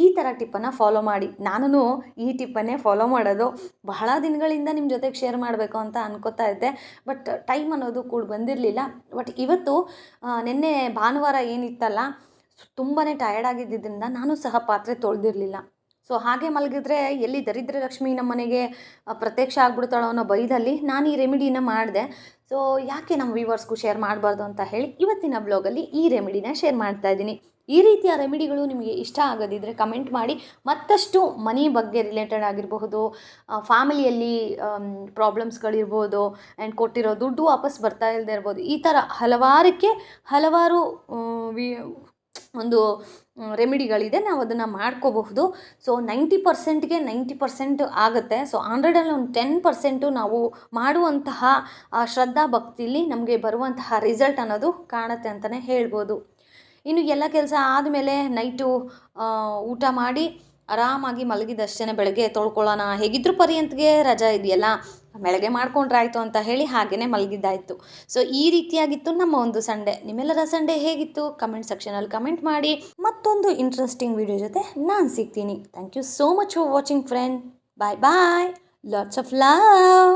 ಈ ಥರ ಟಿಪ್ಪನ್ನು ಫಾಲೋ ಮಾಡಿ. ನಾನು ಈ ಟಿಪ್ಪನ್ನೇ ಫಾಲೋ ಮಾಡೋದು. ಬಹಳ ದಿನಗಳಿಂದ ನಿಮ್ಮ ಜೊತೆಗೆ ಶೇರ್ ಮಾಡಬೇಕು ಅಂತ ಅನ್ಕೋತಾ ಇದ್ದೆ. ಬಟ್ ಟೈಮ್ ಅನ್ನೋದು ಕೂಡ ಬಂದಿರಲಿಲ್ಲ. ಬಟ್ ಇವತ್ತು ನಿನ್ನೆ ಭಾನುವಾರ ಏನಿತ್ತಲ್ಲ ತುಂಬಾ ಟಯರ್ಡ್ ಆಗಿದ್ದರಿಂದ ನಾನು ಸಹ ಪಾತ್ರೆ ತೊಳೆದಿರಲಿಲ್ಲ. ಸೊ ಹಾಗೆ ಮಲಗಿದ್ರೆ ಎಲ್ಲಿ ದರಿದ್ರ ಲಕ್ಷ್ಮಿ ನಮ್ಮ ಮನೆಗೆ ಪ್ರತ್ಯಕ್ಷ ಆಗ್ಬಿಡ್ತಾಳೋ ಅನ್ನೋ ಬೈದಲ್ಲಿ ನಾನು ಈ ರೆಮಿಡಿನ ಮಾಡಿದೆ. ಸೊ ಯಾಕೆ ನಮ್ಮ ವ್ಯೂವರ್ಸ್ಗೂ ಶೇರ್ ಮಾಡಬಾರ್ದು ಅಂತ ಹೇಳಿ ಇವತ್ತಿನ ಬ್ಲಾಗಲ್ಲಿ ಈ ರೆಮಿಡಿನ ಶೇರ್ ಮಾಡ್ತಾ ಇದ್ದೀನಿ. ಈ ರೀತಿಯ ರೆಮಿಡಿಗಳು ನಿಮಗೆ ಇಷ್ಟ ಆಗದಿದ್ದರೆ ಕಮೆಂಟ್ ಮಾಡಿ. ಮತ್ತಷ್ಟು ಮನಿ ಬಗ್ಗೆ ರಿಲೇಟೆಡ್ ಆಗಿರಬಹುದು ಫ್ಯಾಮಿಲಿಯಲ್ಲಿ ಪ್ರಾಬ್ಲಮ್ಸ್ಗಳಿರ್ಬೋದು ಆ್ಯಂಡ್ ಕೊಟ್ಟಿರೋ ದುಡ್ಡು ವಾಪಸ್ ಬರ್ತಾ ಇಲ್ಲದೆ ಇರ್ಬೋದು, ಈ ಥರ ಹಲವಾರಕ್ಕೆ, ಹಲವಾರು ವಿ, ಒಂದು ರೆಮಿಡಿಗಳಿದೆ. ನಾವು ಅದನ್ನು ಮಾಡ್ಕೋಬಹುದು. ಸೊ, ನೈಂಟಿ ಪರ್ಸೆಂಟ್ಗೆ ನೈಂಟಿ ಪರ್ಸೆಂಟ್ ಆಗುತ್ತೆ. ಸೊ, ಹಂಡ್ರೆಡಲ್ಲಿ ಒಂದು ಟೆನ್ ಪರ್ಸೆಂಟು ನಾವು ಮಾಡುವಂತಹ ಶ್ರದ್ಧಾ ಭಕ್ತಿಲಿ ನಮಗೆ ಬರುವಂತಹ ರಿಸಲ್ಟ್ ಅನ್ನೋದು ಕಾಣುತ್ತೆ ಅಂತಲೇ ಹೇಳ್ಬೋದು. ಇನ್ನು ಎಲ್ಲ ಕೆಲಸ ಆದಮೇಲೆ ನೈಟು ಊಟ ಮಾಡಿ ಆರಾಮಾಗಿ ಮಲಗಿದಷ್ಟೇ ಬೆಳಗ್ಗೆ ತೊಳ್ಕೊಳ್ಳೋಣ. ಹೇಗಿದ್ರು ಪರ್ಯಂತ್ಗೆ ರಜಾ ಇದೆಯಲ್ಲ, ಬೆಳಗ್ಗೆ ಮಾಡ್ಕೊಂಡ್ರಾಯ್ತು ಅಂತ ಹೇಳಿ ಹಾಗೇ ಮಲಗಿದ್ದಾಯಿತು. ಸೊ ಈ ರೀತಿಯಾಗಿತ್ತು ನಮ್ಮ ಒಂದು ಸಂಡೇ. ನಿಮ್ಮೆಲ್ಲರ ಸಂಡೇ ಹೇಗಿತ್ತು? ಕಮೆಂಟ್ ಸೆಕ್ಷನಲ್ಲಿ ಕಮೆಂಟ್ ಮಾಡಿ. ಮತ್ತೊಂದು ಇಂಟ್ರೆಸ್ಟಿಂಗ್ ವಿಡಿಯೋ ಜೊತೆ ನಾನು ಸಿಗ್ತೀನಿ. Thank you so much for watching friend bye bye lots of love